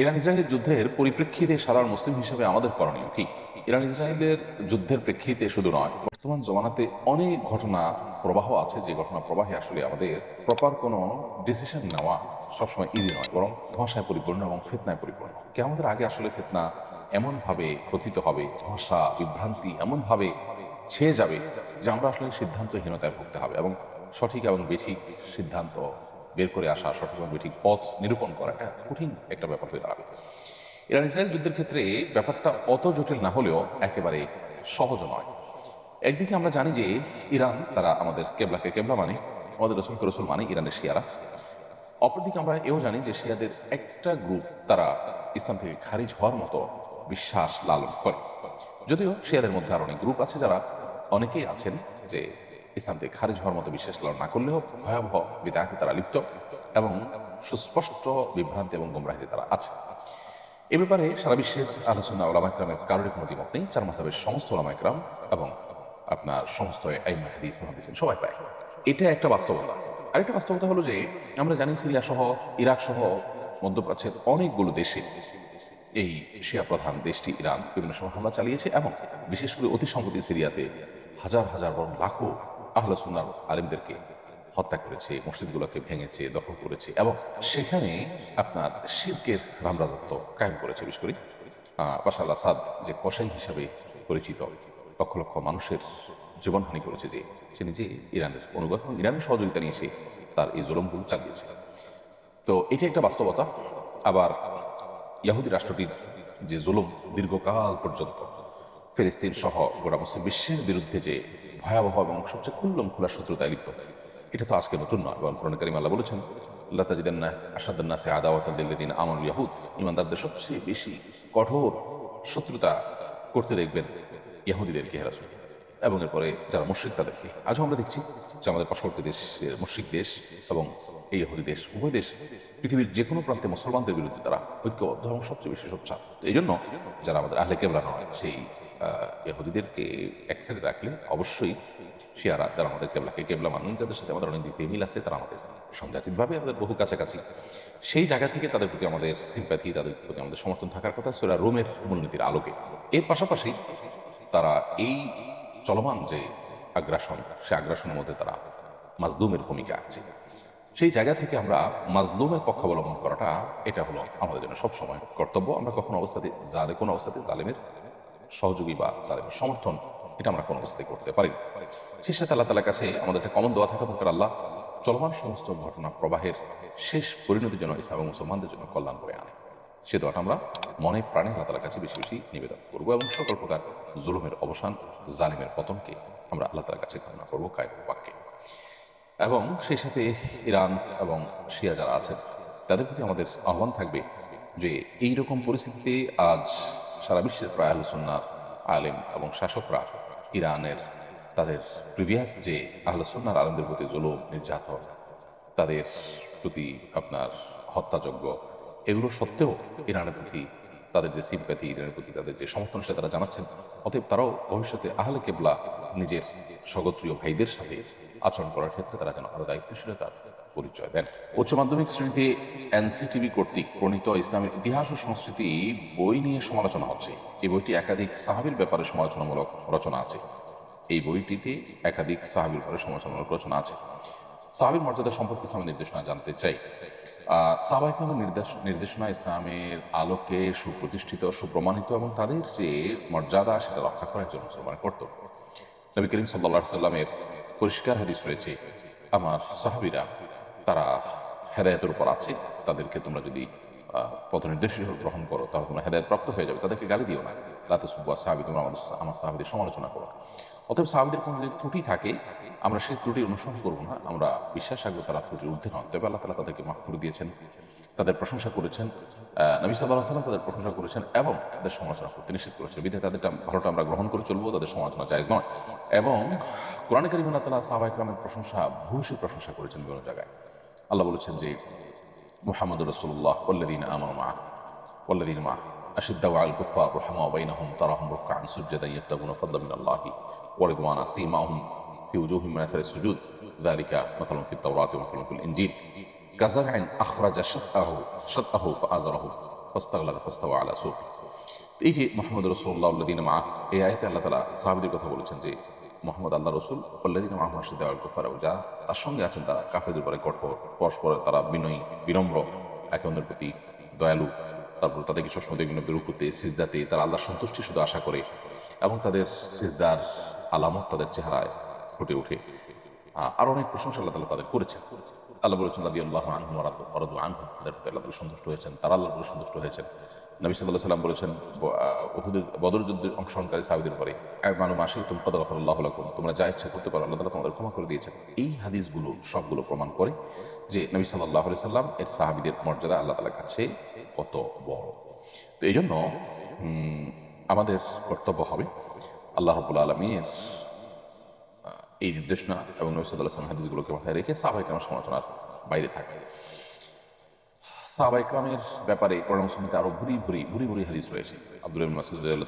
Iran ইসরায়েলের যুদ্ধের পরিপ্রেক্ষিতে সাধারণ মুসলিম হিসেবে আমাদের করণীয় কি? ইরান ইসরায়েলের যুদ্ধের প্রেক্ষিতে শুধু নয়, বর্তমান জমানাতে অনেক ঘটনা প্রবাহ আছে, যে ঘটনা প্রবাহে আসলে আমাদের প্রপার কোনো ডিসিশন নেওয়া সবসময় ইজি নয়, বরং ধোঁয়াশায় পরিপূর্ণ এবং ফেতনায় পরিপূর্ণ। কে আমাদের আগে আসলে ফেতনা এমনভাবে কথিত হবে, ধোঁয়াশা, বিভ্রান্তি এমনভাবে ছেয়ে যাবে যে আমরা আসলে সিদ্ধান্তহীনতায় ভুগতে হবে এবং সঠিক এবং বেঠিক সিদ্ধান্ত বের করে আসা সঠিক এবং বেঠিক পথ নিরূপণ করা এটা কঠিন একটা ব্যাপার হয়ে দাঁড়াবে। ইরান ইসরায়েল যুদ্ধের ক্ষেত্রে ব্যাপারটা অত জটিল না হলেও একেবারে সহজ নয়। একদিকে আমরা জানি যে ইরান, তারা আমাদের কেবলাকে কেবলা মানে আমাদের রসুলকে রসুল মানে ইরানের শিয়ারা। অপরদিকে আমরা এও জানি যে শিয়াদের একটা গ্রুপ তারা ইসলাম থেকে খারিজ হওয়ার মতো বিশ্বাস লালন করে। যদিও শিয়াদের মধ্যে আর অনেক গ্রুপ আছে যারা অনেকেই আছেন যে ইসলাম থেকে খারিজ হওয়ার মতো বিশ্বাস লালন না করলেও ভয়াবহ বিদায়তে তারা লিপ্ত এবং সুস্পষ্ট বিভ্রান্তি এবং গোমরাহিতে তারা আছে। এ ব্যাপারে সারা বিশ্বের আলোচনা ওলামা ইকরামের কারোর কোনো মত নেই। চার মাসাবের সমস্ত ওলামা ইকরাম এবং আপনার সমস্ত সবাই প্রায়। এটা একটা বাস্তবতা। আরেকটা বাস্তবতা হলো যে, আমরা জানি সিরিয়া সহ ইরাক সহ মধ্যপ্রাচ্যের অনেকগুলো দেশে এই শিয়া প্রধান দেশটি ইরান বিভিন্ন সময় হামলা চালিয়েছে এবং বিশেষ করে অতি সম্প্রতি সিরিয়াতে হাজার হাজার বরং লাখো আহলে সুন্নার আলিমদেরকে হত্যা করেছে, মসজিদগুলোকে ভেঙেছে, দখল করেছে এবং সেখানে আপনার শিরকের রামরাজত্ব কায়েম করেছে, বিশেষ করে বাশার আসাদ যে কসাই হিসাবে পরিচিত, লক্ষ লক্ষ মানুষের জীবনহানি করেছে যে, সে নিজে ইরানের অনুগত ইরানের সহযোগিতা নিয়ে সে তার এই জুলমগুলো চালিয়েছে। তো এটি একটা বাস্তবতা। আবার ইয়াহুদি রাষ্ট্রটির যে জুলুম দীর্ঘকাল পর্যন্ত ফিলিস্তিন সহ গোটা মুসলিম বিশ্বের বিরুদ্ধে যে ভয়াবহ এবং সবচেয়ে খুল্লম খোলা শত্রুতায় লিপ্ত। এটা তো আজকে নতুন নয় এবং কোরআন কারিম আল্লাহ বলেছেন আল্লাহ তাজিদান্না আসাদান্না সে আদাওয়াত দিন আমল ইয়াহুদ ইমানদারদের সবচেয়ে বেশি কঠোর শত্রুতা করতে দেখবেন ইয়াহুদিদেরকে হেরাসুল এবং এরপরে যারা মুশ্রিক, তাদেরকে। আজও আমরা দেখছি যে আমাদের পার্শ্ববর্তী দেশের মুশ্রিক দেশ এবং এই ইহুদি দেশ, উভয় দেশ পৃথিবীর যে কোনো প্রান্তে মুসলমানদের বিরুদ্ধে তারা ঐক্যবদ্ধ এবং সবচেয়ে বেশি তো এই জন্য যারা আমাদের আহলে কেবলা নয়, সেই ইহুদিদেরকে এক সাইডে রাখলে অবশ্যই শিয়ারা, যারা আমাদের কেবলাকে কেবলা মানুষ, যাদের সাথে আমাদের অনেক দিকে মিল আছে, তারা আমাদের সংজাতিকভাবে আমাদের বহু কাছাকাছি। সেই জায়গা থেকে তাদের প্রতি আমাদের সিম্প্যাথি তাদের প্রতি আমাদের সমর্থন থাকার কথা সেটা রোমের মূলনীতির আলোকে। এর পাশাপাশি তারা এই চলমান যে আগ্রাসন, সে আগ্রাসনের মধ্যে তারা মাজলুমের ভূমিকা আছে। সেই জায়গা থেকে আমরা মাজলুমের পক্ষ অবলম্বন করাটা, এটা হলো আমাদের জন্য সবসময় কর্তব্য। আমরা কখনো অবস্থাতে জালে, কোনো অবস্থাতে জালেমের সহযোগী বা জালেমের সমর্থন, এটা আমরা কোনো অবস্থাতে করতে পারি। সেই সাথে আল্লাহ তালার কাছে আমাদের একটা কমন দোয়া থাকা দরকার আল্লাহ, চলমান সমস্ত ঘটনা প্রবাহের শেষ পরিণতির জন্য ইসলাম এবং মুসলমানদের জন্য কল্যাণ করে আনে সে দোয়াটা আমরা মনে প্রাণে আল্লাহ তালার কাছে বেশি বেশি নিবেদন করব এবং সকল প্রকার জুলুমের অবসান, জালিমের পতনকে আমরা আল্লাহ তালার কাছে কামনা করব কায় বাক্যে এবং সেই সাথে ইরান এবং শিয়া যারা আছেন, তাদের প্রতি আমাদের আহ্বান থাকবে যে এই রকম পরিস্থিতিতে আজ সারা বিশ্বের প্রায় আলোচনার আলেম এবং শাসকরা ইরানের তাদের প্রিভিয়াস যে আহলসন্নার আলমদের প্রতি জুলুম, নির্যাতন, তাদের প্রতি আপনার হত্যাযজ্ঞ, এগুলো সত্ত্বেও ইরানের প্রতি, তাদের যে সিম্প্যাথি ইরানের প্রতি তাদের যে সমর্থন সেটা তারা জানাচ্ছেন। অতএব তারাও ভবিষ্যতে আহলে কেবলা নিজের স্বগোত্রীয় ভাইদের সাথে আচরণ করার ক্ষেত্রে তারা যেন আরও দায়িত্বশীলতার পরিচয় দেন। উচ্চ মাধ্যমিক শ্রেণীতে এনসিটিভি কর্তৃক প্রণীত ইসলামের ইতিহাস ও সংস্কৃতি বই নিয়ে সমালোচনা হচ্ছে। এই বইটি একাধিক সাহাবির ব্যাপারে সমালোচনামূলক রচনা আছে। এই বইটিতে একাধিক সাহাবির ব্যাপারে সমালোচনামূলক রচনা আছে। সাহাবির মর্যাদা সম্পর্কে ইসলামের নির্দেশনা জানতে চাই। সাহাবাহিক নির্দেশ, নির্দেশনা ইসলামের আলোকে সুপ্রতিষ্ঠিত, সুপ্রমাণিত এবং তাদের যে মর্যাদা, সেটা রক্ষা করার জন্য মুসলমানের কর্তব্য। নবী করিম সাল্লা সাল্লামের পরিষ্কার হাদিস রয়েছে। আমার সাহাবিরা তারা হেদায়তের উপর আছে, তাদেরকে তোমরা যদি পথ নির্দেশ গ্রহণ করো, তাহলে তোমরা হেদায়ত প্রাপ্ত হয়ে যাবে। তাদেরকে গালি দিও না। রাতে সুব্বা সাহাবি তোমরা আমাদের আমার সাহাবিদের সমালোচনা করো। অতএব সাহাবিদের কোনো যদি ত্রুটি থাকে, আমরা সেই ত্রুটি অনুসরণ করব না। আমরা বিশ্বাস রাখব তারা ত্রুটির ঊর্ধ্বে নয়। তবে আল্লাহ তালা তাদেরকে মাফ করে দিয়েছেন, তাদের প্রশংসা করেছেন নবী সাল্লাহ সাল্লাম তাদের প্রশংসা করেছেন এবং তাদের সমালোচনা করতে নিষেধ করেছেন। বিধায় তাদেরটা, ভালোটা আমরা গ্রহণ করে চলবো, তাদের সমালোচনা জায়জ নয়। এবং কোরআন করিম আল্লাহ তালা সাহাবা ইকরামের প্রশংসা, ভূয়সী প্রশংসা করেছেন বিভিন্ন জায়গায়। আল্লাহ বলেছেন যে মুহাম্মদ রসুল্লাহ ওল্লাদিন আমার মা ওল্লাদিন মা أشد على الكفار رحماء بينهم تراهم ركعا سجدا يبتغون فضلا من الله ورضوانا سيماهم في وجوههم من اثر السجود ذلك مثل في التوراة ومثل في الانجيل كزرع اخرج شطأه شطأه فازره ফস্তাগলাদ ফস্তাওয়া আলা সুক এই যে মোহাম্মদ রসুল্লাহ উল্লাদিন মা এই আয়তে আল্লাহ তালা সাহাবিদের কথা বলেছেন যে মোহাম্মদ আল্লাহ রসুল উল্লাদিন মাহমাদ দেওয়াল কুফার যা তার সঙ্গে আছেন তারা কাফেরদের উপরে কঠোর, পরস্পর তারা বিনয়ী, বিনম্র, একে অন্যের প্রতি দয়ালু। তারপর তাদেরকে সবসময় বিভিন্ন বিরুকুতে সিজদাতে তারা আল্লাহর সন্তুষ্টি শুধু আশা করে এবং তাদের সিজদার আলামত তাদের চেহারায় ফুটে ওঠে। আর অনেক প্রশংসা আল্লাহ তালা তাদের করেছেন। আল্লাহ বলেছেন আল্লাহ আনহু আনহু তাদের প্রতি আল্লাহ সন্তুষ্ট হয়েছেন, তারা আল্লাহ সন্তুষ্ট হয়েছেন। নবী সাল্লাহ সাল্লাম বলেছেন আহ, বদর যুদ্ধের অংশগ্রহণকারী সাহাবিদের পরে এক মানুষ আসে তুমি কদ আল্লাহ লাকুম তোমরা যা ইচ্ছা করতে পারো আল্লাহ তালা তোমাদের ক্ষমা করে দিয়েছেন। এই হাদিসগুলো সবগুলো প্রমাণ করে যে নবী সাল্লাহ সাল্লাম এর সাহাবিদের মর্যাদা আল্লাহ তালার কাছে কত বড়। তো এই জন্য আমাদের কর্তব্য হবে আল্লাহ রবুল্লা আলমীর এই নির্দেশনা এবং নবী সাল্লাহ আসলাম হাদিসগুলোকে মাথায় রেখে সাহাবাই কেরামের সমালোচনার বাইরে থাকে। সাহাবাই ইকরামের ব্যাপারে কোরআন মুসলিমতে আরও ভুরি ভুরি ভুরি ভুরি হাদিস রয়েছে। আব্দুল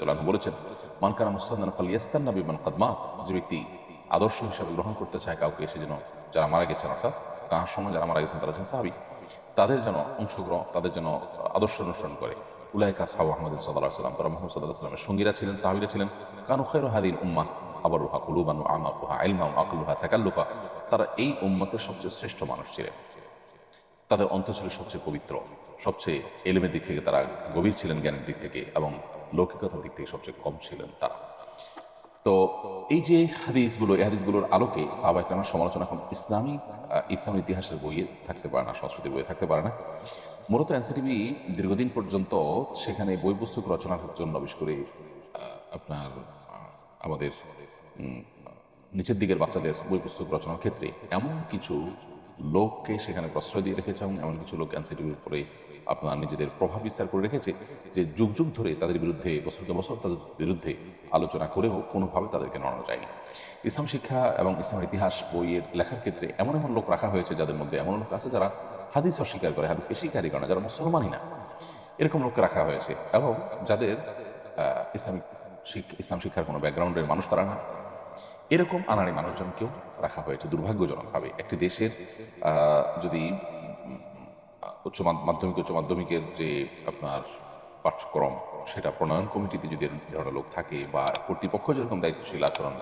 তাআলা আনহু বলেছেন, মান কানা মুস্তাদান ফালিয়াস্তান্না বিমান কদমাত যে ব্যক্তি আদর্শ হিসাবে গ্রহণ করতে চায় কাউকে এসে যেন যারা মারা গেছেন, অর্থাৎ তাঁর সময় যারা মারা গেছেন, তারা হচ্ছেন সাহাবি। তাদের যেন অংশগ্রহণ, তাদের যেন আদর্শ অনুসরণ করে। উলাইকা সাহাব আহমদ সাল্লাহ সাল্লাম তারা মোহাম্মদ সাল্লাহ সাল্লামের সঙ্গীরা ছিলেন, সাহাবিরা ছিলেন। কানু খৈর হাদিন উম্মা আবার রুহা কুলুবানু আমা রুহা ইলমা আকলুহা তাকাল্লুফা। তারা এই উম্মতের সবচেয়ে শ্রেষ্ঠ মানুষ ছিলেন। তাদের অন্তর ছিল সবচেয়ে পবিত্র সবচেয়ে এলেমের দিক থেকে তারা গভীর ছিলেন জ্ঞানের দিক থেকে এবং লৌকিকতার দিক থেকে সবচেয়ে কম ছিলেন তারা। তো এই যে হাদিসগুলো এই হাদিসগুলোর আলোকে সাহবাইকরামের সমালোচনা এখন ইসলামিক আহ, ইসলাম ইতিহাসের বইয়ে থাকতে পারে না সংস্কৃতির বইয়ে থাকতে পারে না। মূলত এনসিটিভি দীর্ঘদিন পর্যন্ত সেখানে বই পুস্তক রচনার জন্য বিশেষ করে আপনার আমাদের নিচের দিকের বাচ্চাদের বই পুস্তক রচনার ক্ষেত্রে এমন কিছু লোককে সেখানে প্রশ্রয় দিয়ে রেখেছে এবং এমন কিছু লোক এনসিটিভির উপরে আপনার নিজেদের প্রভাব বিস্তার করে রেখেছে যে যুগ যুগ ধরে তাদের বিরুদ্ধে বছরকে বছর তাদের বিরুদ্ধে আলোচনা করেও কোনোভাবে তাদেরকে নড়ানো যায়নি। ইসলাম শিক্ষা এবং ইসলাম ইতিহাস বইয়ের লেখার ক্ষেত্রে এমন এমন লোক রাখা হয়েছে যাদের মধ্যে এমন লোক আছে যারা হাদিস অস্বীকার করে, হাদিসকে স্বীকারই করে না, যারা মুসলমানই না। এরকম লোককে রাখা হয়েছে এবং যাদের ইসলামিক ইসলাম শিক্ষার কোনো ব্যাকগ্রাউন্ডের মানুষ তারা না। এরকম আনাড়ি মানুষজনকেও রাখা হয়েছে দুর্ভাগ্যজনকভাবে। একটি দেশের যদি উচ্চ মাধ্যমিক, উচ্চ মাধ্যমিকের যে আপনার পাঠ্যক্রম, সেটা প্রণয়ন কমিটিতে যদি ধরনের লোক থাকে বা কর্তৃপক্ষ যেরকম দায়িত্বশীল আচরণ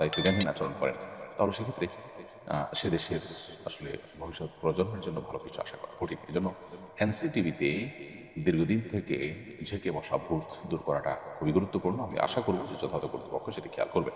দায়িত্বজ্ঞানহীন আচরণ করেন, তাহলে সেক্ষেত্রে সে দেশের আসলে ভবিষ্যৎ প্রজন্মের জন্য ভালো কিছু আশা করা কঠিন। এই জন্য এনসিটিভিতে দীর্ঘদিন থেকে ঝেঁকে বসা ভূত দূর করাটা খুবই গুরুত্বপূর্ণ। আমি আশা করব যে যথাযথ কর্তৃপক্ষ সেটি খেয়াল করবে।